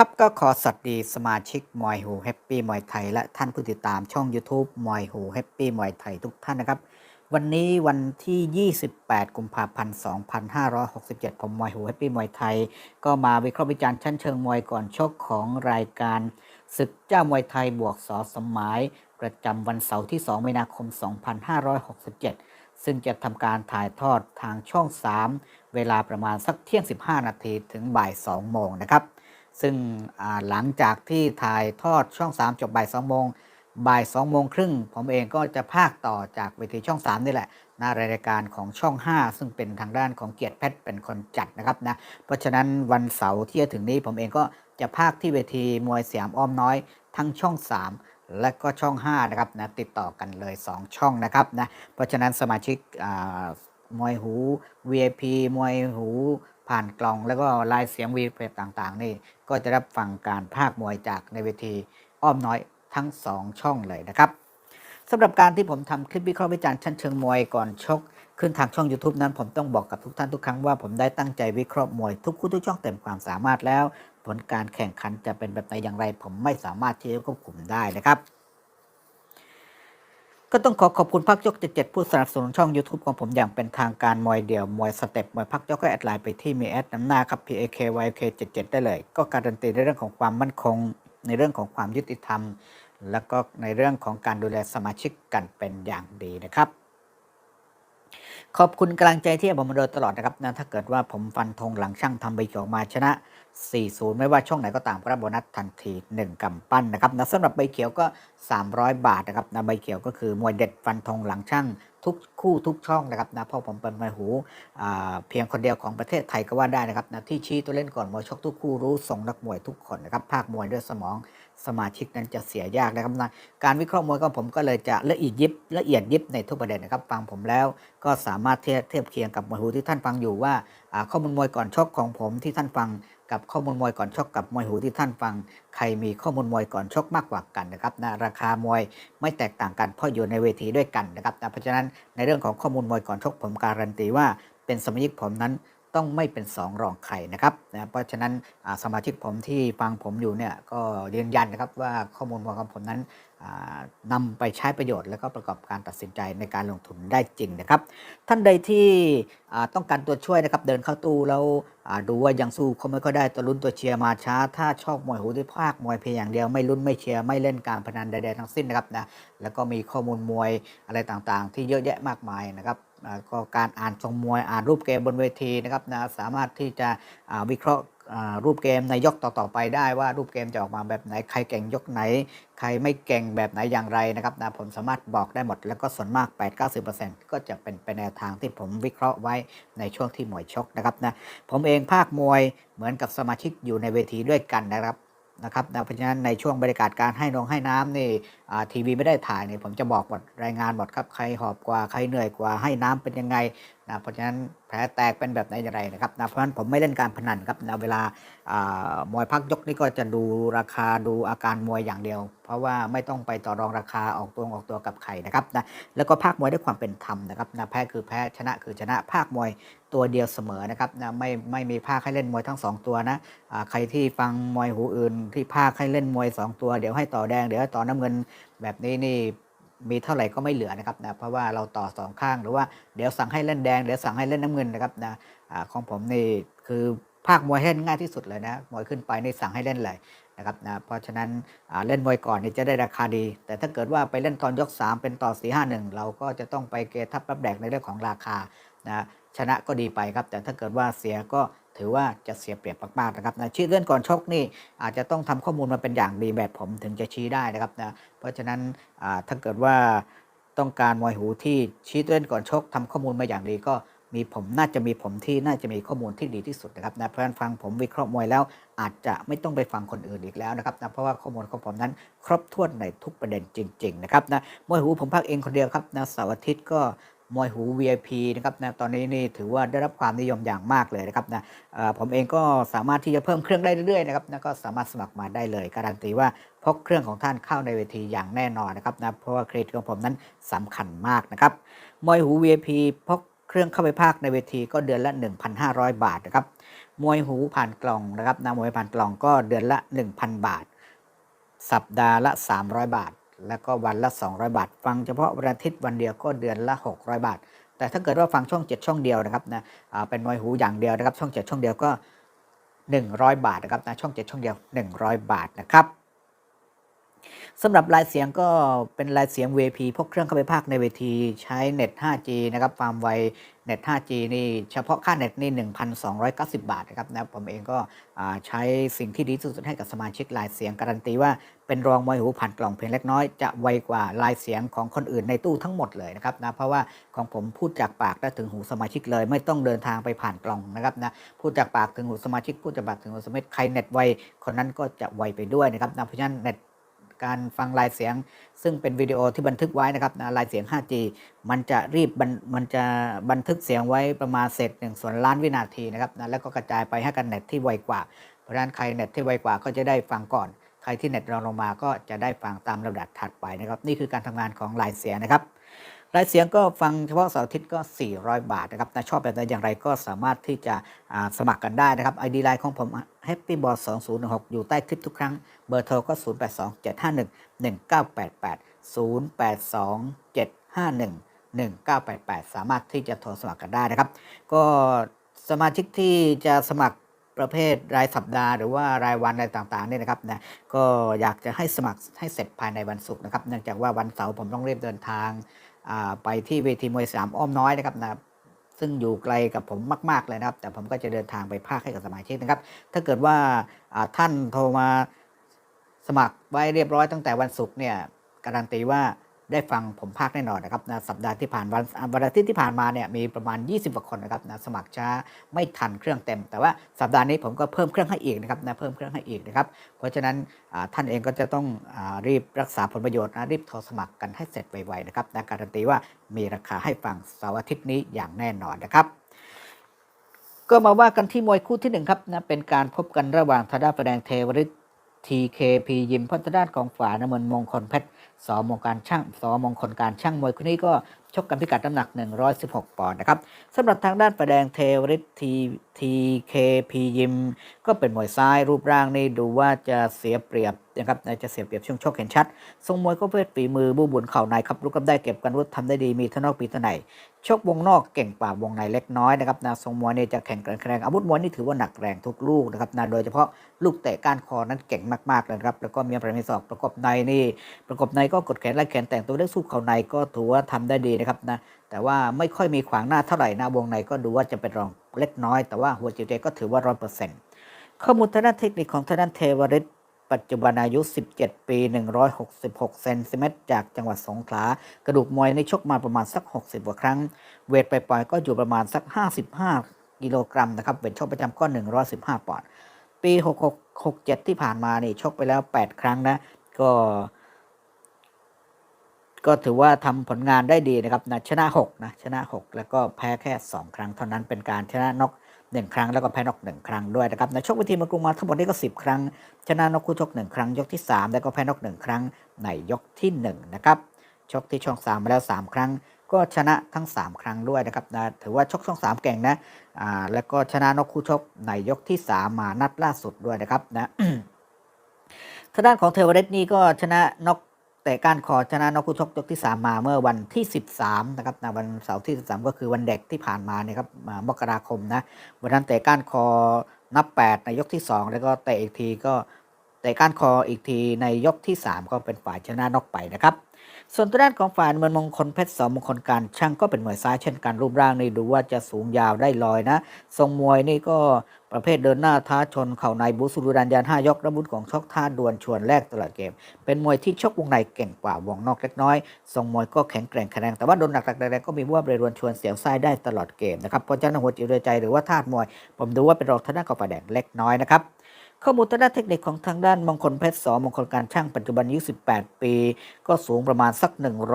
ครับก็ขอสวัสดีสมาชิกมอยหูแฮปปี้มอยไทย และท่านผู้ติดตามช่อง YouTube มอยหูแฮปปี้มอยไทยทุกท่านนะครับ วันนี้วันที่ 28 กุมภาพันธ์ 2567 ผมมอยหูแฮปปี้มอยไทย ก็มาวิเคราะห์วิจารณ์ชั้นเชิงมวยก่อนชกของรายการศึกเจ้ามวยไทยบวกสอสมหมาย ประจำวันเสาร์ที่ 2 มีนาคม 2567 ซึ่งจะทำการถ่ายทอดทางช่อง 3 เวลาประมาณสักเที่ยง 15 นาทีถึงบ่าย 2 โมงนะครับ ซึ่งหลังจากที่ถ่ายทอดช่อง 3 จบบ่าย2โมงบ่าย2โมงครึ่งผมเองก็จะพากต่อจากเวทีช่อง 3 นี่แหละหน้ารายการของช่อง 5 ซึ่งเป็นทางด้านของเกียรติเพชรเป็นคนจัดนะครับนะเพราะฉะนั้นวันเสาร์ที่จะถึงนี้ผมเองก็จะพากที่เวทีมวยสยามอ้อมน้อยทั้งช่อง 3และก็ช่อง 5 นะครับนะติดต่อกันเลย 2 ช่องนะครับนะเพราะฉะนั้นสมาชิกอ่ามวยหู VIP มวยหู ผ่านกล่องแล้วก็ลายเสียงวีเพต่างๆ นี่ก็จะรับฟังการภาคมวยจากในเวทีอ้อมน้อยทั้ง 2 ช่องเลยนะครับสำหรับการที่ผมทำคลิปวิเคราะห์วิจารณ์ชั้นเชิงมวยก่อนชก ขึ้นทางช่อง YouTube นั้นผมต้องบอกกับทุกท่านทุกครั้งว่าผมได้ตั้งใจวิเคราะห์มวยทุกคู่ทุกช่องเต็มความสามารถแล้ว ผลการแข่งขันจะเป็นแบบไหนอย่างไร ผมไม่สามารถที่จะควบคุมได้นะครับ ก็ต้องขอขอบคุณพักยก77ผู้สนับสนุนช่อง YouTube ของผมอย่างเป็นทางการมวยเดี่ยว มวยสเต็ปมวยพักยกก็แอดไลน์ไปที่มีแอดน้ำหน้าครับ PAKYK 77 ได้เลย ก็การันตีในเรื่องของความมั่นคง ในเรื่องของความยุติธรรม แล้วก็ในเรื่องของการดูแลสมาชิกกันเป็นอย่างดีนะครับ ขอบคุณกำลังใจที่ผมมาโดยตลอดนะครับนะถ้าเกิดว่าผมฟันธงหลังช่างทำใบเขียวมาชนะ 40 ไม่ว่าช่องไหนก็ตามก็รับโบนัสทันที 1กำปั้นนะครับนะสำหรับใบเขียวก็ 300 บาทนะครับนะใบเขียวก็คือมวยเด็ดฟันธงหลังช่างทุกคู่ทุกช่องนะครับนะเพราะผมเป็นมวยหูอ่าเพียงคนเดียวของประเทศไทยก็ว่าได้นะครับนะที่ชี้ตัวเล่นก่อนมวยชกทุกคู่รู้ทรงนักมวยทุกคนนะครับภาคมวยด้วยสมอง สมาชิกนั้นจะเสียยากนะครับนะการวิเคราะห์มวยของผมก็เลยจะละเอียดยิบละเอียดยิบในทุกประเด็นนะครับ ฟังผมแล้วก็สามารถเทียบเทียบเคียงกับมวยหูที่ท่านฟังอยู่ว่าข้อมูลมวยก่อนชกของผมที่ท่านฟังกับข้อมูลมวยก่อนชกกับมวยหูที่ท่านฟัง ใครมีข้อมูลมวยก่อนชกมากกว่ากันนะครับนะราคามวยไม่แตกต่างกันเพราะอยู่ในเวทีด้วยกันนะครับนะเพราะฉะนั้นในเรื่องของข้อมูลมวยก่อนชกผมการันตีว่าเป็นสมาชิกผมนั้น ต้องไม่เป็นสองรองใครนะครับนะเพราะฉะนั้นสมาชิกผมที่ฟังผมอยู่เนี่ยก็ยืนยันนะครับว่าข้อมูลมวยของผมนั้นอ่านำไปใช้ประโยชน์แล้วก็ประกอบการตัดสินใจในการลงทุนได้จริงนะครับ ท่านใดที่ต้องการตัวช่วยนะครับ เดินเข้าตู้แล้วอ่าดูว่ายังสู้เขาไม่ค่อยได้ตัวลุ้นตัวเชียร์มาช้า ถ้าชอบมวยหูที่ภาคมวยเพียงอย่างเดียวไม่ลุ้นไม่เชียร์ไม่เล่นการพนันใดๆทั้งสิ้นนะครับนะแล้วก็มีข้อมูลมวยอะไรต่างๆ ที่เยอะแยะมากมายนะครับ ก็การอ่านทรงมวยอ่านรูปเกมบนเวทีนะครับนะสามารถที่จะวิเคราะห์รูปเกมในยกต่อๆไปได้ว่ารูปเกมจะออกมาแบบไหนใครเก่งยกไหน ใครไม่เก่งแบบไหนอย่างไรนะครับนะผมสามารถบอกได้หมด แล้วก็ส่วนมาก 8-90%ก็จะเป็นไปแนวทางที่ผมวิเคราะห์ไว้ในช่วงที่มวยชกนะครับนะผมเองภาคมวยเหมือนกับสมาชิกอยู่ในเวทีด้วยกันนะครับ นะครับเพราะฉะนั้นในช่วงบรรยากาศการให้นงให้น้ำนี่ทีวีไม่ได้ถ่ายนี่ผมจะบอกหมดรายงานหมดครับใครหอบกว่าใครเหนื่อยกว่าให้น้ำเป็นยังไงนะเพราะฉะนั้นแผลแตกเป็นแบบไหนอย่างไรนะครับนะเพราะฉะนั้นผมไม่เล่นการพนันครับนะเวลาอ่ามวยพักยกนี่ก็จะดูราคาดูอาการมวยอย่างเดียว เพราะว่าไม่ต้องไปต่อรองราคาออกตัวออกตัวกับใครนะครับนะแล้วก็ภาคมวยด้วยความเป็นธรรมนะครับนะแพ้คือแพ้ชนะคือชนะภาคมวย ตัวเดียวเสมอนะครับนะไม่ไม่มีภาคให้เล่นมวยทั้งสองตัวนะใครที่ฟังมวยหูอื่น ที่ภาคให้เล่นมวยสองตัว เดี๋ยวให้ต่อแดงเดี๋ยวให้ต่อน้ำเงินแบบนี้นี่มีเท่าไหร่ก็ไม่เหลือนะครับนะเพราะว่าเราต่อสองข้างหรือว่าเดี๋ยวสั่งให้เล่นแดงเดี๋ยวสั่งให้เล่นน้ำเงินนะครับนะอของผมนี่คือภาคมวยให้เล่นง่ายที่สุดเลยนะมวยขึ้นไปนี่สั่งให้เล่นเลย นะครับนะเพราะฉะนั้นเล่นมวยก่อนนี่จะได้ราคาดี แต่ถ้าเกิดว่าไปเล่นตอนยก 3 เป็นต่อ 4 5 1 เราก็จะต้องไปเกทับรับแดกในเรื่องของราคานะชนะก็ดีไปครับ แต่ถ้าเกิดว่าเสียก็ถือว่าจะเสียเปรียบมากๆนะครับนะชี้เลื่อนก่อนชกนี่อาจจะต้องทำข้อมูลมาเป็นอย่างดีแบบผมถึงจะชี้ได้นะครับนะเพราะฉะนั้นถ้าเกิดว่าต้องการมวยหูที่ชี้เลื่อนก่อนชกทำข้อมูลมาอย่างดีก็ มีผมน่าจะมีผมที่น่าจะมีข้อมูลที่ดีที่สุดนะครับนะเพราะฉะนั้นฟังผมวิเคราะห์มวยแล้ว อาจจะไม่ต้องไปฟังคนอื่นอีกแล้วนะครับนะเพราะว่าข้อมูลของผมนั้นครบถ้วนในทุกประเด็นจริง ๆ นะครับนะมวยหูผมพักเองคนเดียวครับนะเสาร์อาทิตย์ก็มวยหู VIP นะครับนะตอนนี้นี่ถือว่าได้รับความนิยมอย่างมากเลยนะครับนะผมเองก็สามารถที่จะเพิ่มเครื่องได้เรื่อยๆนะครับนะก็สามารถสมัครมาได้เลย การันตีว่าพกเครื่องของท่านเข้าในเวทีอย่างแน่นอนนะครับนะเพราะว่าเครดิตของผมนั้นสำคัญมากนะครับมวยหู VIP พก รื่องเข้าไปภาคในเวทีก็เดือนละ 1,500 บาทนะครับมวยหูผ่านกล่องนะครับนะมวยผ่านกล่องก็เดือนละ 1,000 บาท สัปดาห์ละ 300 บาท แล้วก็วันละ 200 บาท ฟังเฉพาะวันอาทิตย์วันเดียวก็เดือนละ 600 บาท แต่ถ้าเกิดว่าฟังช่อง 7 ช่องเดียวนะครับนะอ่าเป็นมวยหูอย่างเดียวนะครับ ช่อง 7 ช่องเดียวก็ 100 บาทนะครับนะช่อง 7 ช่องเดียว 100 บาทนะครับ สำหรับลายเสียงก็เป็นลายเสียง VP พกเครื่องเข้าไปภาคในเวทีใช้เน็ต 5G นะครับความไวเน็ต 5G นี่เฉพาะค่าเน็ตนี่1,290 บาทนะครับนะผมเองก็ใช้สิ่งที่ดีที่สุดให้กับสมาชิกลายเสียงการันตีว่าเป็นรองมวยหูผ่านกล่องเพียงเล็กน้อยจะไวกว่าลายเสียงของคนอื่นในตู้ทั้งหมดเลยนะครับนะเพราะว่าของผมพูดจากปากได้ถึงหูสมาชิกเลย ไม่ต้องเดินทางไปผ่านกล่องนะครับนะพูดจากปากถึงหูสมาชิกพูดจากปากถึงหูสมาชิกใครเน็ตไวคนนั้นก็จะไวไปด้วยนะครับนะเพราะฉะนั้นเน็ต การฟังลายเสียง ซึ่งเป็นวิดีโอที่บันทึกไว้นะครับลายเสียง 5G มันจะรีบบันมันจะบันทึกเสียงไว้ประมาณเศษหนึ่งส่วนล้านวินาทีนะครับนะแล้วก็กระจายไปให้กันเน็ตที่ไวกว่า เพราะฉะนั้นใครเน็ตที่ไวกว่าก็จะได้ฟังก่อน ใครที่เน็ตรองลงมาก็จะได้ฟังตามลำดับถัดไปนะครับ นี่คือการทำงานของลายเสียงนะครับ รายเสียงก็ฟังเฉพาะเสาร์อาทิตย์ก็ 400 บาทนะครับถ้าชอบแบบไหนอย่างไรก็สามารถที่จะสมัครกันได้นะครับ ID ไลน์ของผม Happy b o s 2016อยู่ใต้คลิปทุกครั้ง เบอร์โทรก็ 0827511988 0827511988 สามารถที่จะโทรสมัครกันได้นะครับ ก็สมาชิกที่จะสมัคร ประเภทรายสัปดาห์หรือว่ารายวันอะไรต่างๆเนี่ยนะครับนะก็อยากจะให้สมัครให้เสร็จภายในวันศุกร์นะครับ เนื่องจากว่าวันเสาร์ผมต้องรีบเดินทางไปที่เวทีมวยสามอ้อมน้อยนะครับนะซึ่งอยู่ไกลกับผมมาก ๆ เลยนะครับ แต่ผมก็จะเดินทางไปภาคให้กับสมาชิกนะครับ ถ้าเกิดว่าท่านโทรมาสมัครไว้เรียบร้อยตั้งแต่วันศุกร์เนี่ยการันตีว่า ได้ฟังผมภาคแน่นอนนะครับนะสัปดาห์ที่ผ่านวันวันอาทิตย์ที่ผ่านมาเนี่ยมีประมาณ 20กว่าคนนะครับนะสมัครช้าไม่ทันเครื่องเต็ม แต่ว่าสัปดาห์นี้ผมก็เพิ่มเครื่องให้อีกนะครับนะเพิ่มเครื่องให้อีกนะครับเพราะฉะนั้นท่านเองก็จะต้องอรีบรักษาผลประโยชน์นะรีบโทรสมัครกันให้เสร็จไวๆนะครับนะการันตีว่ามีราคาให้ฟังเสาร์อาทิตย์นี้อย่างแน่นอนนะครับก็มาว่ากันที่มวยคู่ที่หนึ่งครับนะเป็นการพบกันระหว่างธดาแสดงเทวฤทธิ์ TKP ยิมพัฒด้านของฝาน้ำมันมงคลเพชร สอมงการช่างสอมงคลการช่างมวยคนนี้ก็ชกกันพิกัดน้ำหนัก 116 ปอนด์นะครับสำหรับทางด้านประแดงเทวฤทธิ์ TKP ยิม ก็เป็นมวยซ้ายรูปร่างนี่ดูว่าจะเสียเปรียบ นะครับจะเสียเปรียบช่วงชกเห็นชัด ทรงมวยก็เพื่อฝีมือบูบุญเข่าในครับลุกกันได้เก็บกันวุฒทำได้ดีมีทั้งนอกปีทั้งในชกวงนอกเก่งกว่าวงในเล็กน้อยนะครับนะทรงมวยเนี่ยจะแข่งกันแรงอาวุธมวยนี่ถือว่าหนักแรงทุกลูกนะครับนะโดยเฉพาะลูกเตะก้านคอนั้นเก่งมากๆเลยครับแล้วก็มีประมีศอกประกบในนี่ ประกบในก็กดแขนไล่แขนแต่งตัวได้สู้เข่าในก็ถือว่าทำได้ดีนะครับนะแต่ว่าไม่ค่อยมีขวางหน้าเท่าไหร่นะวงในก็ดูว่าจะเป็นรองเล็กน้อยแต่ว่าหัวจิตใจก็ถือว่าร้อยเปอร์เซ็นต์ข้อมูลทางด้านเทคนิคของทางด้านเทวฤทธิ ปัจจุบันอายุ 17 ปี 166 เซนติเมตรจากจังหวัดสงขลา กระดูกมวยในชกมาประมาณสัก 60กว่าครั้ง เวทไปปล่อยก็อยู่ประมาณสัก 55 กิโลกรัมนะครับ เวทชกประจำก็ 115 ปอนด์ ปี 66 67 ที่ผ่านมานี่ชกไปแล้ว 8 ครั้งนะ ก็ ก็ถือว่าทำผลงานได้ดีนะครับนะชนะ 6 นะ ชนะ 6 แล้วก็แพ้แค่ 2 ครั้งเท่านั้นเป็นการชนะนอก หนึ่งครั้งแล้วก็แพ้นกหนึ่งครั้งด้วยนะครับในชกวิธีมากรุงมาทั้งหมดนี้ก็ 10 ครั้ง ชนะนกคู่ชกหนึ่งครั้ง ยกที่ 3 แล้วก็แพ้นกหนึ่งครั้งในยกที่1นะครับชกที่ช่อง3มาแล้ว 3 ครั้ง ก็ชนะทั้ง 3 ครั้งด้วยนะครับนะถือว่าชกช่อง 3 เก่งนะอ่าแล้วก็ชนะนกคู่ชกในยกที่ 3 มานัดล่าสุดด้วยนะครับนะทางด้านของเทวเรศนี่ก็ชนะนก แต่การคอชนะนกคู่ชกยกที่ 3 มาเมื่อวันที่ 13นะครับนะวันเสาร์ที่ 13 ก็คือวันเด็กที่ผ่านมาเนี่ยครับมามกราคมนะวันนั้นเตะการคอนับ 8 ในยกที่ 2 แล้วก็เตะอีกทีก็เตะการคออีกทีในยกที่ 3 ก็เป็นฝ่ายชนะนกไปนะครับ ส่วนตัวด้านของฝ่ายเมืองมงคลเพชรสองมงคลการช่างก็เป็นมวยซ้ายเช่นกันรูปร่างนี่ดูว่าจะสูงยาวได้ลอยนะ ทรงมวยนี่ก็ประเภทเดินหน้าท้าชนเข่าในบูสุรุดันยานห้ายกระบุนของชกท่าดวลชวนแรกตลอดเกม เป็นมวยที่ชกวงในเก่งกว่าวงนอกเล็กน้อยทรงมวยก็แข็งแกร่งแข็งแรงแต่ว่าโดนหนักๆแรงๆก็มีว่าเรรวนชวนเสียวไส้ได้ตลอดเกมนะครับเพราะฉะนั้นหัวจิตใจหรือว่าธามวย ผมดูว่าเป็นรองทางด้านกาแฟแดงเล็กน้อยนะครับ ข้อมูลทางด้านเทคนิคของทางด้านมงคลเพชรสองมงคลการช่างปัจจุบันอายุ 18 ปี ก็สูงประมาณสัก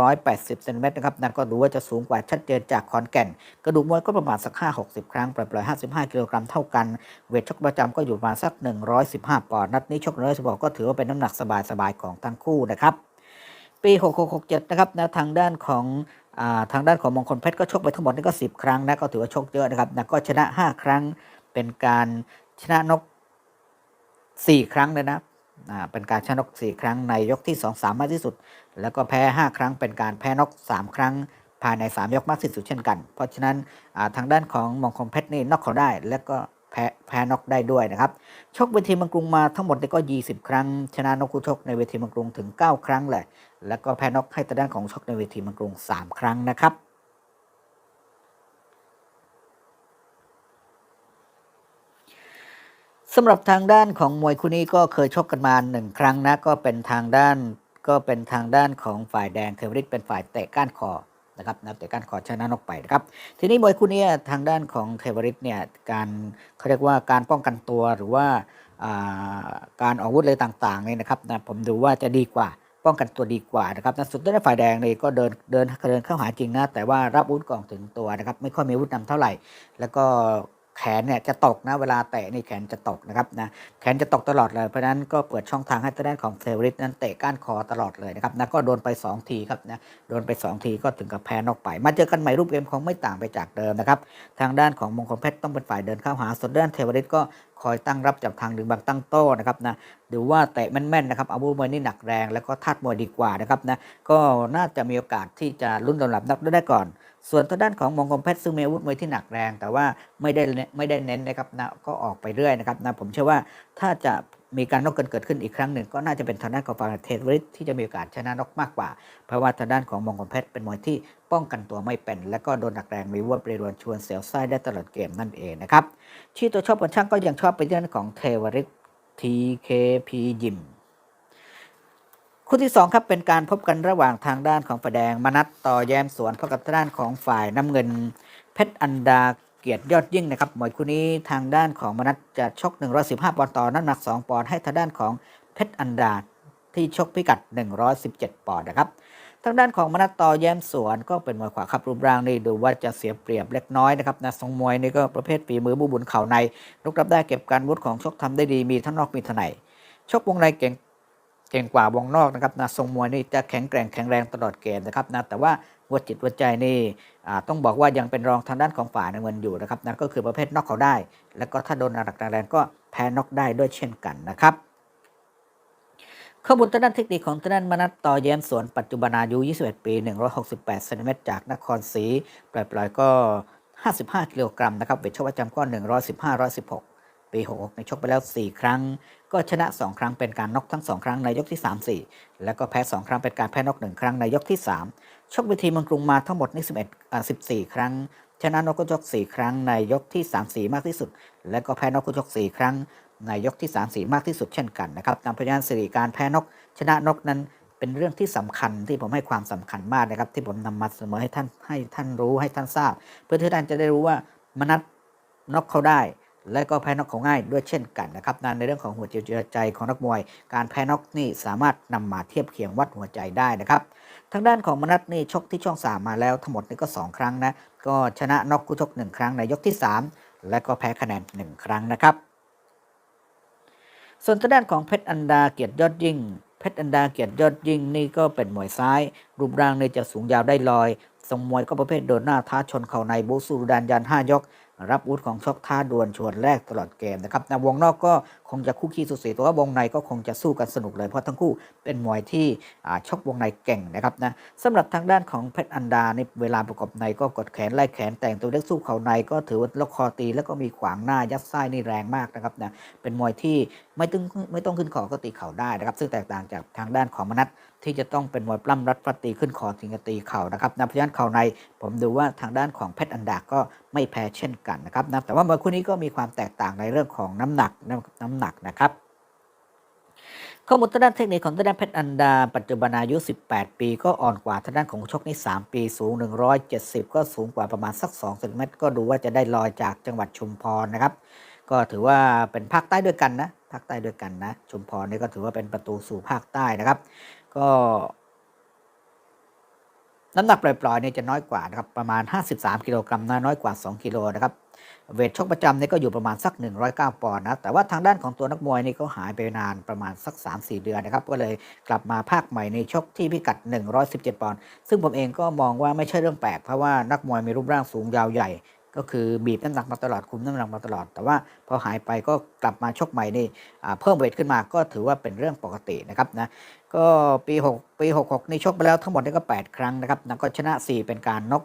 180เซนติเมตรนะครับนั่นก็ดูว่าจะสูงกว่าชัดเจนจากขอนแก่น กระดูกมวยก็ประมาณสัก 5-60 ครั้งปล่อยๆ55 กิโลกรัมเท่ากัน เวทชกประจำก็อยู่ประมาณสัก 115 ปอนด์นัดนี้ชก116ก็ถือว่าเป็นน้ำหนักสบายๆของทั้งคู่นะครับปี 6667 นะครับนะทางด้านของอทางด้านของมงคลเพชรก็ชกไปทั้งหมดนี่ก็ 10 ครั้งนะก็ถือว่าชกเยอะนะครับนะก็ชนะ 5 ครั้งเป็นการชนะนก 4ครั้งเลยนะอ่าเป็นการชนะนก4ครั้งในยกที่2 3มากที่สุด แล้วก็แพ้5ครั้งเป็นการแพ้นก3ครั้งภายใน 3 ยกมากที่สุดเช่นกัน เพราะฉะนั้นอ่าทางด้านของมองคลเพชรนี่นอกเขาได้ แล้วก็แพ้แพ้นอกได้ด้วยนะครับ ชกเวทีเมังกรุงมาทั้งหมดนี่ก็ 20 ครั้ง ชนะนกคู่ชกในเวทีเมังกรุงถึง 9 ครั้งเลยแล้วก็แพ้นกให้ทางด้านของชกในเวทีเมังกรุง 3 ครั้งนะครับ สำหรับทางด้านของมวยคู่นี้ก็เคยชกกันมาหนึ่งครั้งนะก็เป็นทางด้านก็เป็นทางด้านของฝ่ายแดงเควริตเป็นฝ่ายเตะก้านคอนะครับนะเตะก้านคอชนะนกไปนะครับทีนี้มวยคู่นี้ทางด้านของเควริตเนี่ยการเขาเรียกว่าการป้องกันตัวหรือว่าการออกอาวุธอะไรต่างๆเนี่ยนะครับนะผมดูว่าจะดีกว่าป้องกันตัวดีกว่านะครับนะสุดท้ายฝ่ายแดงนี่ก็เดินเดินเดินเข้าหาจริงนะแต่ว่ารับอาวุธก่อนถึงตัวนะครับไม่ค่อยมีอาวุธนำเท่าไหร่ แล้วก็ แขนเนี่ยจะตกนะเวลาเตะนี่แขนจะตกนะครับนะแขนจะตกตลอดเลยเพราะฉะนั้นก็เปิดช่องทางให้ทางด้านของเฟรริสนั้นเตะก้านคอตลอดเลยนะครับนะก็โดนไป 2 ทีครับนะโดนไป 2 ทีก็ถึงกับแพ้นอกไป มาเจอกันใหม่รูปเกมคงไม่ต่างไปจากเดิมนะครับทางด้านของมงคลเพชรต้องเป็นฝ่ายเดินเข้าหาส่วนด้านเทวริสก็คอยตั้งรับจากทางดึงบังตั้งโต้นะครับนะดูว่าเตะแม่นๆนะครับอาวุธมวยนี่หนักแรงแล้วก็ทัดมวยดีกว่านะครับนะก็น่าจะมีโอกาสที่จะลุ้นลำดับนับได้ก่อน ส่วนทางด้านของมองคลเพชรซึ่งมีอาวุธมวยที่หนักแรง แต่ว่าไม่ได้ไม่ได้เน้นนะครับนะก็ออกไปเรื่อยนะครับนะผมเชื่อว่าถ้าจะมีการนอกกันเกิดขึ้นอีกครั้งหนึ่ง ก็น่าจะเป็นทางด้านของฟาเทสริสที่จะมีโอกาสชนะนกมากกว่า เพราะว่าทางด้านของมองคลเพชรเป็นมวยที่ป้องกันตัวไม่เป็น และก็โดนหนักแรงมีวัวเปรวนชวนเสียวไส้ได้ตลอดเกมนั่นเองนะครับที่ตัวชอบบนช่างก็ยังชอบไปที่ด้านของเทวริส TKP ยิม คู่ที่2ครับเป็นการพบกันระหว่างทางด้านของฝ่ายแดงมนัตต่อแย้มสวนพบกับทางด้านของฝ่ายน้ำเงิน เพชรอันดาเกียรติยอดยิ่งนะครับมวยคู่นี้ทางด้านของมนัตจะชก 115 ปอนด์ต่อน้ำหนัก 2 ปอนด์ให้ทางด้านของเพชรอันดาที่ชกพิกัด 117 ปอนด์นะครับทางด้านของมนัตต่อแย้มสวนก็เป็นมวยขวาครับรูปร่างนี่ดูว่าจะเสียเปรียบเล็กน้อยนะครับนะทรงมวยนี่ก็ประเภทฝีมือบูบุญเข่าในลุกรับได้เก็บการวุฒิของชกทำได้ดีมีทั้งนอกมีทั้งในชกวงในเก่ง เก่งกว่าวงนอกนะครับนะทรงมวยนี่จะแข็งแกร่งแข็งแรงตลอดเกมนะครับนะแต่ว่าหัวจิตหัวใจนี่ต้องบอกว่ายังเป็นรองทางด้านของฝ่ายน้ำเงินอยู่นะครับนะก็คือประเภทนอกเขาได้ แล้วก็ถ้าโดนหนักแรงก็แพ้นอกได้ด้วยเช่นกันนะครับข้อมูลทางด้านเทคนิคของทางด้านมนัตต่อแย้มสวนปัจจุบันอายุ 21 ปี 168เซนติเมตรจากนครศรีปล่อยๆก็ 55 กิโลกรัมนะครับเวทชกประจำก็ 115 116 ปี66ในชกไปแล้ว 4 ครั้ง ก็ชนะ 2 ครั้งเป็นการน็อกทั้ง 2 ครั้งในยกที่ 3 4 แล้วก็แพ้ 2 ครั้งเป็นการแพ้น็อก1ครั้งในยกที่ 3 ชกเวทีเมืองกรุงมาทั้งหมดนี่11อ่า14 ครั้ง ชนะนกก็ชก 4 ครั้งในยกที่ 3 4 มากที่สุด และก็แพ้นกก็ชก 4 ครั้งในยกที่ 3 4 มากที่สุดเช่นกันนะครับนำพยานสิริการแพ้นก ชนะนกนั้นเป็นเรื่องที่สำคัญที่ผมให้ความสำคัญมากนะครับ ที่ผมนำมาเสนอให้ท่านให้ท่านรู้ให้ท่านทราบ เพื่อที่ท่านจะได้รู้ว่ามนัดนกเขาได้ และก็แพ้นอกเขาง่ายด้วยเช่นกันนะครับนั่นในเรื่องของหัวใจของนักมวย การแพ้นอกนี่สามารถนำมาเทียบเคียงวัดหัวใจได้นะครับทางด้านของมนัดนี่ชกที่ช่อง 3 มาแล้วทั้งหมดนี่ก็ 2 ครั้งนะก็ชนะน็อกคู่ชก1 ครั้งในยกที่ 3 และก็แพ้คะแนน 1 ครั้งนะครับ ส่วนทางด้านของเพชรอันดาเกียรติยอดยิ่งเพชรอันดาเกียรติยอดยิ่งนี่ก็เป็นมวยซ้าย รูปร่างนี่จะสูงยาวได้ลอยทรงมวยก็ประเภทโดนหน้าท้าชนเข่าในบูสูดานยัน5ยก รับอาวุธของช็อกท่าดวลชวนแรกตลอดเกมนะครับในวงนอกก็ คงจะคู่ขี้สุดสีแต่ว่าวงในก็คงจะสู้กันสนุกเลยเพราะทั้งคู่เป็นมวยที่ชกวงในเก่งนะครับนะสำหรับทางด้านของเพชรอันดาในเวลาประกบในก็กดแขนไล่แขนแต่งตัวเล็กสู้เข่าในก็ถือว่าล็อกคอตีแล้วก็มีขวางหน้ายัดไส้นี่แรงมากนะครับนะเป็นมวยที่ไม่ต้องไม่ต้องขึ้นคอก็ตีเข่าได้นะครับ ซึ่งแตกต่างจากทางด้านของมนัทที่จะต้องเป็นมวยปล้ำรัดฟัดตีขึ้นคอถึงจะตีเข่านะครับนะเพราะฉะนั้นเข่าในผมดูว่าทางด้านของเพชรอันดาก็ไม่แพ้เช่นกันนะครับนะแต่ว่ามวยคู่นี้ก็มีความแตกต่างในเรื่องของน้ำหนักน้ำหนักนะครับข้อมูลทางด้านเทคนิคของทางด้านเพชรอันดา ปัจจุบันอายุ 18 ปี ก็อ่อนกว่าทางด้านของชกนี่ 3 ปี สูง 170 ก็สูงกว่าประมาณสัก2เซนติเมตร ก็ดูว่าจะได้ลอยจากจังหวัดชุมพรนะครับ ก็ถือว่าเป็นภาคใต้ด้วยกันนะ ภาคใต้ด้วยกันนะ ชุมพรนี่ก็ถือว่าเป็นประตูสู่ภาคใต้นะครับ ก็น้ำหนักปล่อยๆเนี่ยจะน้อยกว่านะครับ ประมาณ 53 กิโลกรัมนะน้อยกว่า 2 กิโลนะครับ เวทชกประจำเนี่ยก็อยู่ประมาณสัก 109 ปอนด์นะแต่ว่าทางด้านของตัวนักมวยนี่ก็หายไปนานประมาณสัก 3-4 เดือนนะครับ ก็เลยกลับมาภาคใหม่ในชกที่พิกัด 117 ปอนด์ซึ่งผมเองก็มองว่าไม่ใช่เรื่องแปลก เพราะว่านักมวยมีรูปร่างสูงยาวใหญ่ ก็คือบีบน้ำหนักมาตลอดคุมน้ำหนักมาตลอด แต่ว่าพอหายไปก็กลับมาชกใหม่นี่เพิ่มเวทขึ้นมาก็ถือว่าเป็นเรื่องปกตินะครับนะก็ปี6ปี66นี่ชกไปแล้วทั้งหมดนี่ก็ 8 ครั้งนะครับนะก็ชนะ 4 เป็นการนก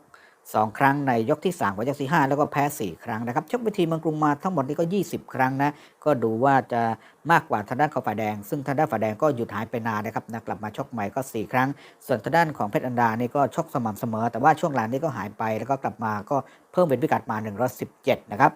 2 ครั้งในยกที่ 3 กับยกที่ 5 แล้วก็แพ้ 4 ครั้งนะครับชกไปทีเมืองกรุงมาทั้งหมดนี่ก็ 20 ครั้งนะ ก็ดูว่าจะมากกว่าทางด้านของฝ่ายแดง ซึ่งทางด้านฝ่ายแดงก็หยุดหายไปนานนะครับนะกลับมาชกใหม่ก็ 4 ครั้ง ส่วนทางด้านของเพชรอันดานี่ก็ชกสม่ำเสมอ แต่ว่าช่วงหลังนี่ก็หายไปแล้วก็กลับมาก็เพิ่มเป็นพิกัดมา 117 นะครับ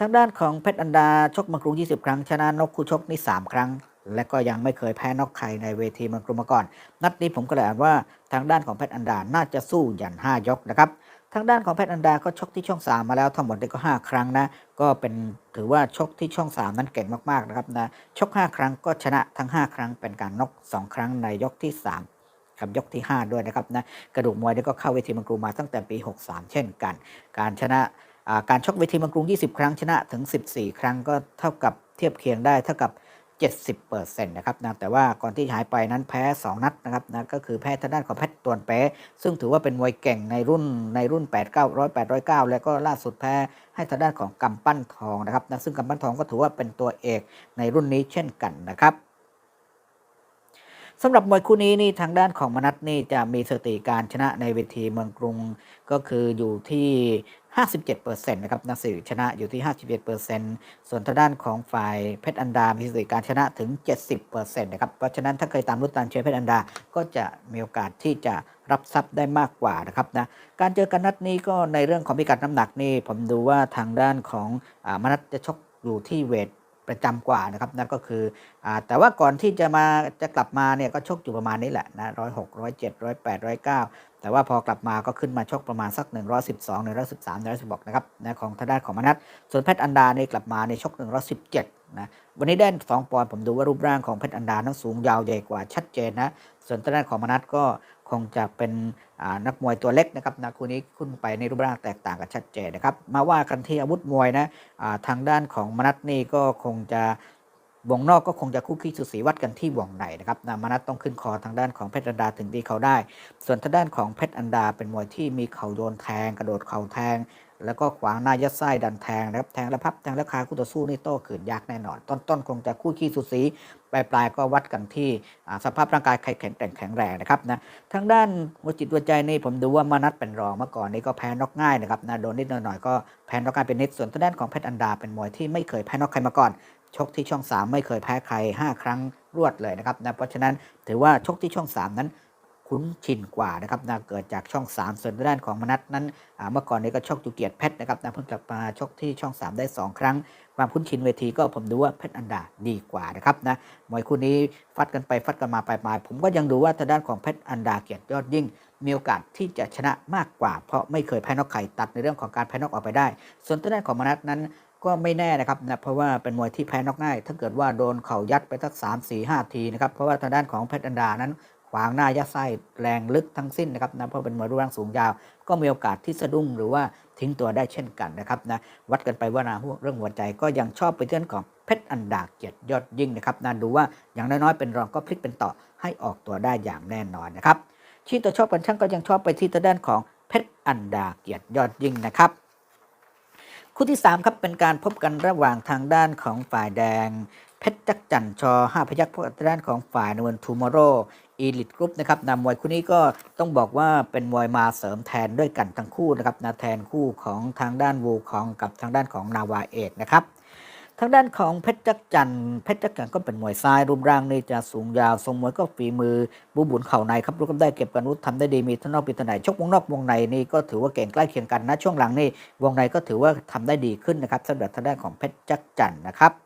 ทางด้านของเพชรอันดาชกเมืองกรุง 20 ครั้ง ชนะนกคู่ชกนี่ 3 ครั้ง และก็ยังไม่เคยแพ้นอกใครในเวทีเมืองกรุงมาก่อน นัดนี้ผมก็เลยอ่านว่าทางด้านของเพชรอันดา น่าจะสู้ยัน 5 ยกนะครับ ทางด้านของเพชรอันดาก็ชกที่ช่อง 3 มาแล้วทั้งหมดนี่ก็ 5 ครั้งนะ ก็เป็นถือว่าชกที่ช่อง 3 นั้นเก่งมากๆนะครับนะ ชก 5 ครั้งก็ชนะทั้ง 5 ครั้งเป็นการนก2 ครั้งในยกที่ 3กับยกที่ 5 ด้วยนะครับนะกระดูกมวยนี่ก็เข้าเวทีมืองกรมาตั้งแต่ปี 63 เช่นกัน การชนะการชกเวทีมืองกรุง20 ครั้งชนะถึง 14 ครั้งก็เท่ากับเทียบเคียงได้เท่ากับ 70%นะครับนะแต่ว่าก่อนที่หายไปนั้นแพ้ 2 นัดนะครับนะก็คือแพ้ทางด้านของเพชรตวนเป๊ะซึ่งถือว่าเป็นมวยเก่งในรุ่นในรุ่น 8 9 0 0 8 0 9 แล้วก็ล่าสุดแพ้ให้ทางด้านของกำปั้นทองนะครับนะซึ่งกำปั้นทองก็ถือว่าเป็นตัวเอกในรุ่นนี้เช่นกันนะครับสำหรับมวยคู่นี้นี่ทางด้านของมนัทนี่จะมีสถิติการชนะในเวทีเมืองกรุงก็คืออยู่ที่ 57%นะครับนักสือชนะอยู่ที่ 51%ส่วนทางด้านของฝ่ายเพชรอันดา มีสถิติการชนะถึง 70%นะครับ เพราะฉะนั้นถ้าเคยตามรุ่นตามเชียร์เพชรอันดา ก็จะมีโอกาสที่จะรับทรัพย์ได้มากกว่านะครับนะ การเจอกันนัดนี้ก็ในเรื่องของพิกัดน้ำหนักนี่ ผมดูว่าทางด้านของอามนัทจะชกอยู่ที่เวท ประจำกว่านะครับนั่นก็คืออแต่ว่าก่อนที่จะมาจะกลับมาเนี่ยก็ชกอยู่ประมาณนี้แหละนะร้อยหกร้อยเจ็ดร้อยแปดร้อยเก้าแต่ว่าพอกลับมาก็ขึ้นมาชกประมาณสัก 112 113 116นะครับนะของทางด้านของมนัทส่วนเพชรอันดาเนี่ยกลับมาในชก 117นะวันนี้ได้2ปอนด์ผมดูว่ารูปร่างของเพชรอันดานั้นสูงยาวใหญ่กว่าชัดเจนนะส่วนทางด้านของมนัทก็ คงจะเป็นนักมวยตัวเล็กนะครับนะคู่นี้ขึ้นไปในรูปร่างแตกต่างกันชัดเจนนะครับ มาว่ากันที่อาวุธมวยนะทางด้านของมนัตนี่ก็คงจะ วงนอกก็คงจะคู่ขี้สุสีวัดกันที่วงในนะครับนามนัทต้องขึ้นคอทางด้านของเพชรอันดาถึงตีเขาได้ ส่วนทางด้านของเพชรอันดาเป็นมวยที่มีเข่าโยนแทง กระโดดเข่าแทง แล้วก็ขวางหน้ายัดไส้ดันแทงนะครับแทงแล้วพับแทงแล้วคาคู่ต่อสู้นี่โต้ขืนยากแน่นอน ต้นๆคงจะคู่ขี้สุสีปลายปลายก็วัดกันที่สภาพร่างกายแข็งแกร่งแข็งแรงนะครับนะทางด้านหัวจิตหัวใจนี่ผมดูว่ามานัทเป็นรองเมื่อก่อนนี่ก็แพ้น็อกง่ายนะครับนะโดนนิดหน่อยก็แพ้น็อกง่ายเป็นนิดส่วนทางด้านของเพชรอันดาเป็นมวยที่ไม่เคยแพ้น็อกใครมาก่อน ชกที่ช่อง 3 ไม่เคยแพ้ใคร 5 ครั้งรวดเลยนะครับนะเพราะฉะนั้นถือว่าชกที่ช่อง 3 นั้นคุ้นชินกว่านะครับนะเกิดจากช่อง 3 ส่วนด้านของมนัทนั้นเมื่อก่อนนี้ก็ชกจุเกียรติเพชรนะครับนะเพิ่งกลับมาชกที่ช่อง 3 ได้ 2 ครั้ง ความคุ้นชินเวทีก็ผมดูว่าเพชรอันดาดีกว่านะครับนะมวยคู่นี้ฟัดกันไปฟัดกันมาไปมาผมก็ยังดูว่าทางด้านของเพชรอันดาเกียรติยอดยิ่ง มีโอกาสที่จะชนะมากกว่า เพราะไม่เคยแพ้นอกใครตัดในเรื่องของการแพ้นอกออกไปได้ ส่วนทางด้านของมนัทนั้น ก็ไม่แน่นะครับนะเพราะว่าเป็นมวยที่แพ้นอกง่าย ถ้าเกิดว่าโดนเข่ายัดไปสักสามสี่ห้าทีนะครับ เพราะว่าทางด้านของเพชรอันดานั้นขวางหน้ายัดไส้แรงลึกทั้งสิ้นนะครับนะเพราะเป็นมวยรูปร่างสูงยาว ก็มีโอกาสที่สะดุ้งหรือว่าทิ้งตัวได้เช่นกันนะครับนะวัดกันไปว่านาเรื่องหัวใจก็ยังชอบไปเรื่องของเพชรอันดาเกียรติยอดยิ่งนะครับนะดูว่าอย่างน้อยๆเป็นรองก็พลิกเป็นต่อให้ออกตัวได้อย่างแน่นอนนะครับที่ตัวชอบกันช่างก็ยังชอบไปที่ทางด้านของเพชรอันดาเกียรติยอดยิ่งนะครับ คู่ที่ 3 ครับเป็นการพบกันระหว่างทางด้านของฝ่ายแดง เพชรจักจันทร์ชอห้าพยักพบกับทางด้านของฝ่ายนวลทูมอร์โรอีลิตกรุ๊ปนะครับนำมวยคู่นี้ก็ต้องบอกว่าเป็นมวยมาเสริมแทนด้วยกันทั้งคู่นะครับนาแทนคู่ของทางด้านวูคองกับทางด้านของนาวาเอกนะครับ ทางด้านของเพชรจักรจันทร์เพชรจักรจันก็เป็นมวยซ้ายรูปร่างนี่จะสูงยาวทรงมวยก็ฝีมือบูบุญเข่าในครับรู้กันได้เก็บกันรุ้ทำได้ดีมีทั้งนอกปีทั้งในชกวงนอกวงในนี่ก็ถือว่าเก่งใกล้เคียงกันนะช่วงหลังนี่วงในก็ถือว่าทำได้ดีขึ้นนะครับสำหรับทางด้านของเพชรจักรจันทร์นะครับ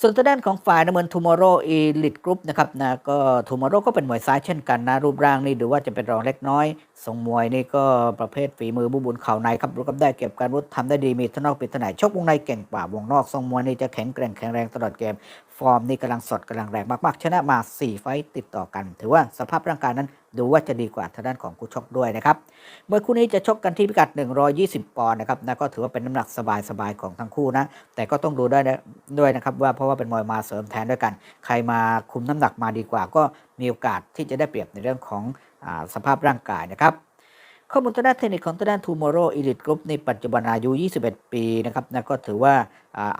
ส่วนทางด้านของฝ่ายน้ำเงินทูมอร์โรอีลิทกรุ๊ปนะครับนะก็ทูมอร์โรก็เป็นมวยซ้ายเช่นกันนะ รูปร่างนี่ดูว่าจะเป็นรองเล็กน้อยทรงมวยนี่ก็ประเภทฝีมือบุบุญเข่าในครับรู้กับได้เก็บการวุฒทำได้ดีมีทนอกปีทั้งในชกวงในเก่งกว่าวงนอกทรงมวยนี่จะแข็งแกร่งแข็งแรงตลอดเกม ฟอร์มนี่กำลังสดกำลังแรงมากๆ ชนะมา 4 ไฟต์ติดต่อกัน ถือว่าสภาพร่างกายนั้น ดูว่าจะดีกว่าทางด้านของคู่ชกด้วยนะครับเมื่อคู่นี้จะชกกันที่พิกัด 120 ปอนด์นะครับนะก็ถือว่าเป็นน้ำหนักสบายๆของทั้งคู่นะแต่ก็ต้องดูได้วยด้วยนะครับว่าเพราะว่าเป็นมวยมาเสริมแทนด้วยกัน ใครมาคุมน้ำหนักมาดีกว่า ก็มีโอกาสที่จะได้เปรียบในเรื่องของอสภาพร่างกายนะครับ ข้อมูลทางด้านเทคนิคของทางด้าน Tomorrow Elite Group ในปัจจุบันอายุ 21 ปีนะครับนะก็ถือว่า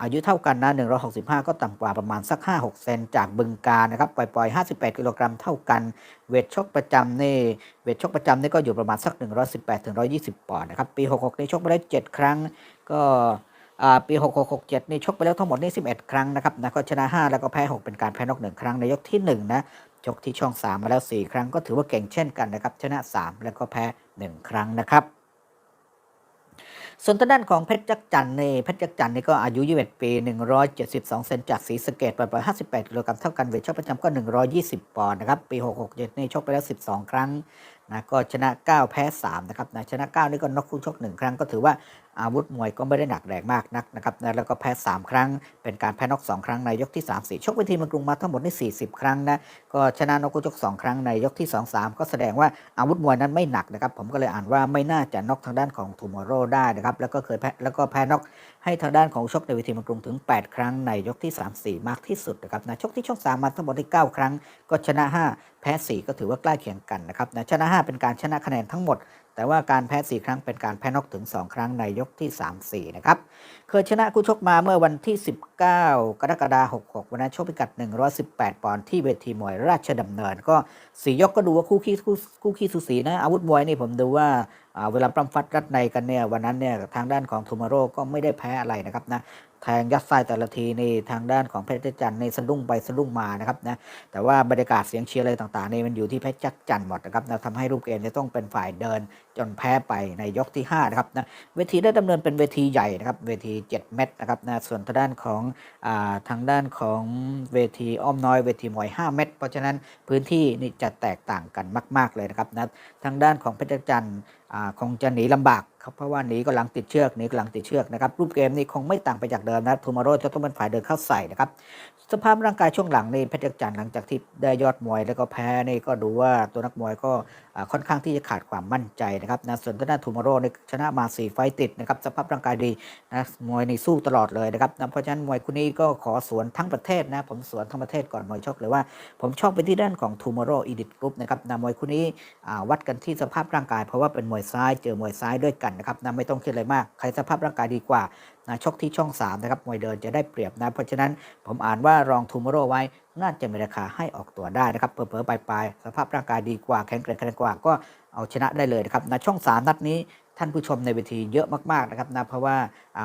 อายุเท่ากันนะ 165 ก็ต่ำกว่าประมาณสัก 5-6 เซนจากบึงการนะครับ ปล่อย ๆ 58 กิโลกรัมเท่ากัน เวทชกประจำนี่ เวทชกประจำนี่ก็อยู่ประมาณสัก 118-120 ปอนด์นะครับ ปี 66 นี่ชกไปแล้ว7ครั้ง ก็ปี 6667 นี่ชกไปแล้วทั้งหมดนี่11 ครั้งนะครับนะก็ชนะ 5 แล้วก็แพ้ 6 เป็นการแพ้นอก1ครั้งในยกที่ 1 นะ ชกที่ช่อง 3 มาแล้ว 4 ครั้งก็ถือว่าเก่งเช่นกันนะครับ ชนะ 3 แล้วก็แพ้ 1 ครั้งนะครับส่วนทางด้านของเพชรจักรจันทร์นี่เพชรจักรจันทร์นี่ก็อายุ 21 ปี 172 เซนจากสีสเกตปล่อย58 กิโลกรัมเท่ากันเวทชกประจำก็ 120 ปอนด์นะครับ ปี 667นี่ชกไปแล้ว 12 ครั้ง นะก็ชนะ 9 แพ้ 3 นะครับนะชนะ 9 นี่ก็นอกคู่ชก 1 ครั้งก็ถือว่าอาวุธมวยก็ไม่ได้หนักแรงมากนักนะครับนะแล้วก็แพ้ 3 ครั้ง เป็นการแพ้นอก2ครั้งในยกที่ 3 4 ชกเวทีเมืองกรุงมาทั้งหมดนี่40 ครั้งนะก็ชนะนอกคู่ชก 2 ครั้งในยกที่ 2 3 ก็แสดงว่าอาวุธมวยนั้นไม่หนักนะครับผมก็เลยอ่านว่าไม่น่าจะนอกทางด้านของทูมอร์โรได้นะครับแล้วก็เคยแพ้แล้วก็แพ้นอก ให้ทางด้านของชกในเวทีมังกรุงถึง 8 ครั้งในยกที่ 3 4 มากที่สุดนะครับนะชกที่ช่อง 3 มาทั้งหมดที่ 9 ครั้ง ก็ชนะ 5 แพ้ 4 ก็ถือว่าใกล้เคียงกันนะครับนะชนะ 5 เป็นการชนะคะแนนทั้งหมด แต่ว่าการแพ้ 4 ครั้งเป็นการแพ้นอกถึง 2 ครั้งในยกที่ 3 4 นะครับ เคยชนะคู่ชกมาเมื่อวันที่ 19 กรกฎาคม 66 วันนั้นชกพิกัด 118 ปอนด์ที่เวทีมวยราชดำเนิน ก็สียกก็ดูว่าคู่ขี้คู่ขี้สูสีนะ อาวุธมวยนี่ผมดูว่าอ่าเวลาปล้ำฟัดรัดในกันเนี่ยวันนั้นเนี่ยทางด้านของทูมาโร่ก็ไม่ได้แพ้อะไรนะครับนะ แทงยัดไส้แต่ละทีนี่ทางด้านของเพชรจันทร์ในสะดุ้งไปสะดุ้งมานะครับนะแต่ว่าบรรยากาศเสียงเชียร์อะไรต่างๆนี่มันอยู่ที่เพชรจักรจันทร์หมดนะครับนะทำให้รูปเกมจะต้องเป็นฝ่ายเดินจนแพ้ไปในยกที่5นะครับนะเวทีได้ดำเนินเป็นเวทีใหญ่นะครับเวที 7 เมตรนะครับนะส่วนทางด้านของอาทางด้านของเวทีอ้อมน้อยเวทีมวย 5 เมตรเพราะฉะนั้นพื้นที่นี่จะแตกต่างกันมาก ๆเลยนะครับนะทางด้านของเพชรจันทร์อ่าคงจะหนีลำบาก ครับเพราะว่าหนีกำลังติดเชือกหนีกำลังติดเชือกนะครับรูปเกมนี้คงไม่ต่างไปจากเดิมนะทูมาโร่จะต้องเป็นฝ่ายเดินเข้าใส่นะครับสภาพร่างกายช่วงหลังนี่เพชรจันทร์หลังจากที่ได้ยอดมวยแล้วก็แพ้นี่ก็ดูว่าตัวนักมวยก็ค่อนข้างที่จะขาดความมั่นใจนะครับนะส่วนทางด้านทูมารโรนชนะมา4ไฟติดนะครับสภาพร่างกายดีนะมวยในสู้ตลอดเลยนะครับนะเพราะฉะนั้นมวยคู่นี้ก็ขอสวนทั้งประเทศนะผมสวนทั้งประเทศก่อนมวยชกเลยว่า ผมชอบไปที่ด้านของ Tomorrow Edit Group นะครับนะมวยคู่นี้วัดกันที่สภาพร่างกายเพราะว่าเป็นมวยซ้ายเจอมวยซ้ายด้วยกันนะครับนะไม่ต้องคิดอะไรมากใครสภาพร่างกายดีกว่านะชกที่ช่อง3นะครับมวยเดินจะได้เปรียบนะเพราะฉะนั้นผมอ่านว่ารอง Tomorrow ไว้ น่าจะมีราคาให้ออกตัวได้นะครับ เผลอๆปลายสภาพร่างกายดีกว่าแข็งแกร่งแข็งกว่าก็เอาชนะได้เลยนะครับในช่อง 3 นัดนี้ท่านผู้ชมในเวทีเยอะมากๆนะครับนะเพราะว่า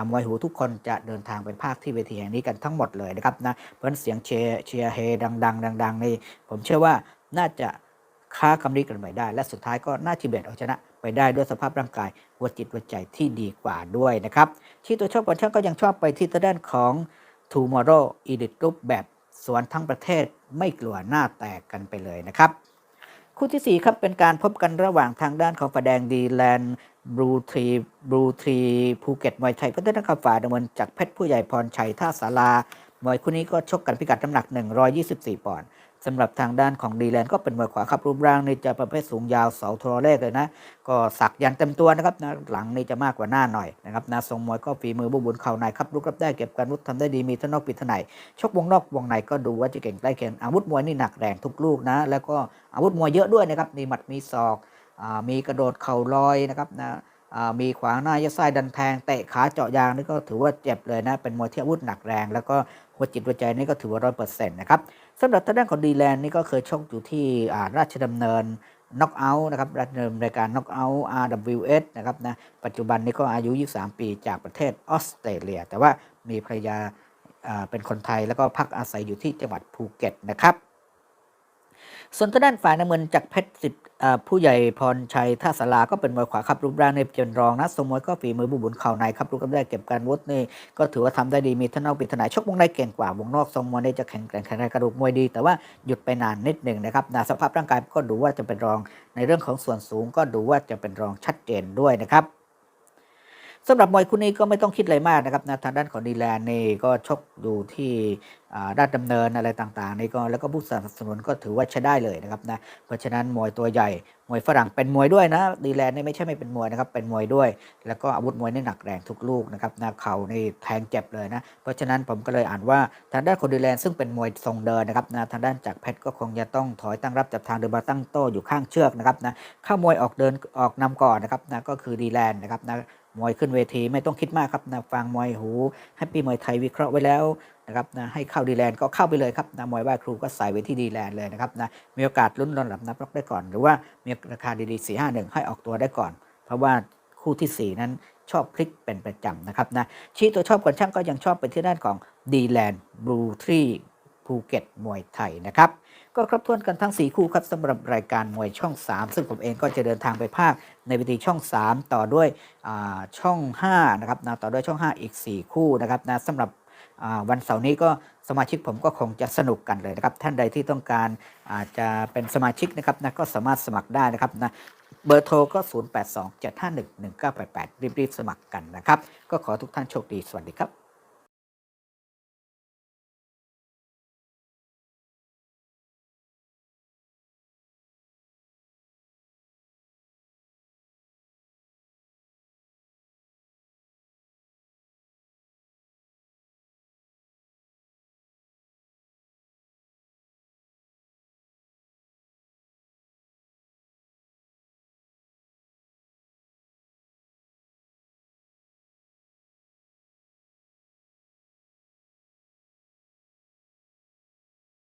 มวยหูทุกคนจะเดินทางไปภาคที่เวทีแห่งนี้กันทั้งหมดเลยนะครับนะเพราะฉะนั้นเสียงเชียร์เชียร์เฮดังๆดังๆนี่ผมเชื่อว่าน่าจะค้ากำลีกันไปได้ และสุดท้ายก็น่าจะเบียดเอาชนะ ไปได้ด้วยสภาพร่างกายหัวจิตหัวใจที่ดีกว่าด้วยนะครับที่ตัวชอบบอลช่างก็ยังชอบไปที่ตัวด้านของ Tomorrow Edit Group แบบ สวนทั้งประเทศไม่กลัวหน้าแตกกันไปเลยนะครับ คู่ที่ 4 ครับเป็นการพบกันระหว่างทางด้านของฝ่ายแดงดีแลนด์บลูทรีบลูทรีภูเก็ตมวยไทยพัฒนาฝ่ายดำเนินจากเพชรผู้ใหญ่พรชัยท่าสารามวยคู่นี้ก็ชกกันพิกัดน้ำหนัก 124 ปอนด์ สำหรับทางด้านของดีแลนด์ก็เป็นมวยขวาครับรูปร่างนี่จะประเภทสูงยาวเสาโทรเลขเลยนะ ก็สักยันเต็มตัวนะครับนะหลังนี่จะมากกว่าหน้าหน่อยนะครับนะทรงมวยก็ฝีมือบุบุญเข่าในครับลุกรับได้เก็บการวุธทำได้ดีมีทั้งนอกปิดทั้งในชกวงนอกวงในก็ดูว่าจะเก่งได้เก่งอาวุธมวยนี่หนักแรงทุกลูกนะ แล้วก็อาวุธมวยเยอะด้วยนะครับมีหมัดมีศอกอมีกระโดดเข่าลอยนะครับนะมีขวางหน้ายัดไส้ดันแทงเตะขาเจาะยางนี่ก็ถือว่าเจ็บเลยนะ เป็นมวยที่อาวุธหนักแรง แล้วก็ หัวจิตหัวใจนี่ก็ถือว่าร้อยเปอร์เซ็นต์นะครับสำหรับทางด้านของดีแลนด์นี่ก็เคยชกอยู่ที่ราชดำเนินน็อกเอาท์นะครับรัฐดำเนินรายการน็อกเอาท์ RWS นะครับนะปัจจุบันนี้ก็อายุ 23 ปีจากประเทศออสเตรเลีย แต่ว่ามีภรรยาเป็นคนไทยแล้วก็พักอาศัยอยู่ที่จังหวัดภูเก็ตนะครับ ส่วนทางด้านฝ่ายน้ำเงินจากเพชรสิทธิ์ผู้ใหญ่พรชัยท่าสาราก็เป็นมวยขวาครับรูปร่างในเจนรองนะสมมวยก็ฝีมือบุบุญเข่าในครับลูกกำได้เก็บการวุฒินี่ก็ถือว่าทำได้ดีมีทั้งนอกปิดถนายชกวงในเก่งกว่าวงนอกทรงมวยนี่จะแข็งแกร่งแข็งแรงกระดูกมวยดี แต่ว่าหยุดไปนานนิดหนึ่งนะครับนะสภาพร่างกายก็ดูว่าจะเป็นรองในเรื่องของส่วนสูงก็ดูว่าจะเป็นรองชัดเจนด้วยนะครับ สำหรับมวยคู่นี้ก็ไม่ต้องคิดอะไรมากนะครับนะทางด้านของดีแลนด์นี่ก็ชกอยู่ที่ด้านดำเนินอะไรต่างๆนี่ก็แล้วก็ผู้สนับสนุนก็ถือว่าใช้ได้เลยนะครับนะเพราะฉะนั้นมวยตัวใหญ่มวยฝรั่งเป็นมวยด้วยนะดีแลนด์นี่ไม่ใช่ไม่เป็นมวยนะครับเป็นมวยด้วย แล้วก็อาวุธมวยนี่หนักแรงทุกลูกนะครับนะเข่านี่แทงเจ็บเลยนะเพราะฉะนั้นผมก็เลยอ่านว่าทางด้านคนดีแลนด์ซึ่งเป็นมวยทรงเดินนะครับนะทางด้านจากรเพชรก็คงจะต้องถอยตั้งรับจับทางเดินมาตั้งโต้อยู่ข้างเชือกนะครับนะเข้ามวยออกเดินออกนำก่อนนะครับนะก็คือดีแลนด์นะครับนะ มวยขึ้นเวทีไม่ต้องคิดมากครับนะฟังมวยหูให้ปีมวยไทยวิเคราะห์ไว้แล้วนะครับนะให้เข้าดีแลนด์ก็เข้าไปเลยครับนะมวยไหว้ครูก็ใส่ไว้ที่ดีแลนด์เลยนะครับนะมีโอกาสลุ้นระดับนับล็อกได้ก่อน หรือว่ามีราคาดีๆ4 5 1ให้ออกตัวได้ก่อน เพราะว่าคู่ทีสี่ 4 นั้นชอบพลิกเป็นประจำนะครับนะชี้ตัวชอบก่อนช่างก็ยังชอบไปที่ด้านของดีแลนด์บลูทรีภูเก็ตมวยไทยนะครับ ก็ครบถ้วนกันทั้ง 4 คู่ครับสำหรับรายการมวยช่อง 3 ซึ่งผมเองก็จะเดินทางไปภาคในเวทีช่อง 3 ต่อด้วยช่อง5นะครับนะต่อด้วยช่อง 5 อีก 4 คู่นะครับนะสำหรับวันเสาร์นี้ก็สมาชิกผมก็คงจะสนุกกันเลยนะครับ ท่านใดที่ต้องการอาจจะเป็นสมาชิกนะครับนะก็สามารถสมัครได้นะครับนะเบอร์โทรก็ 0827511988 รีบๆ สมัครกันนะครับ ก็ขอทุกท่านโชคดี สวัสดีครับ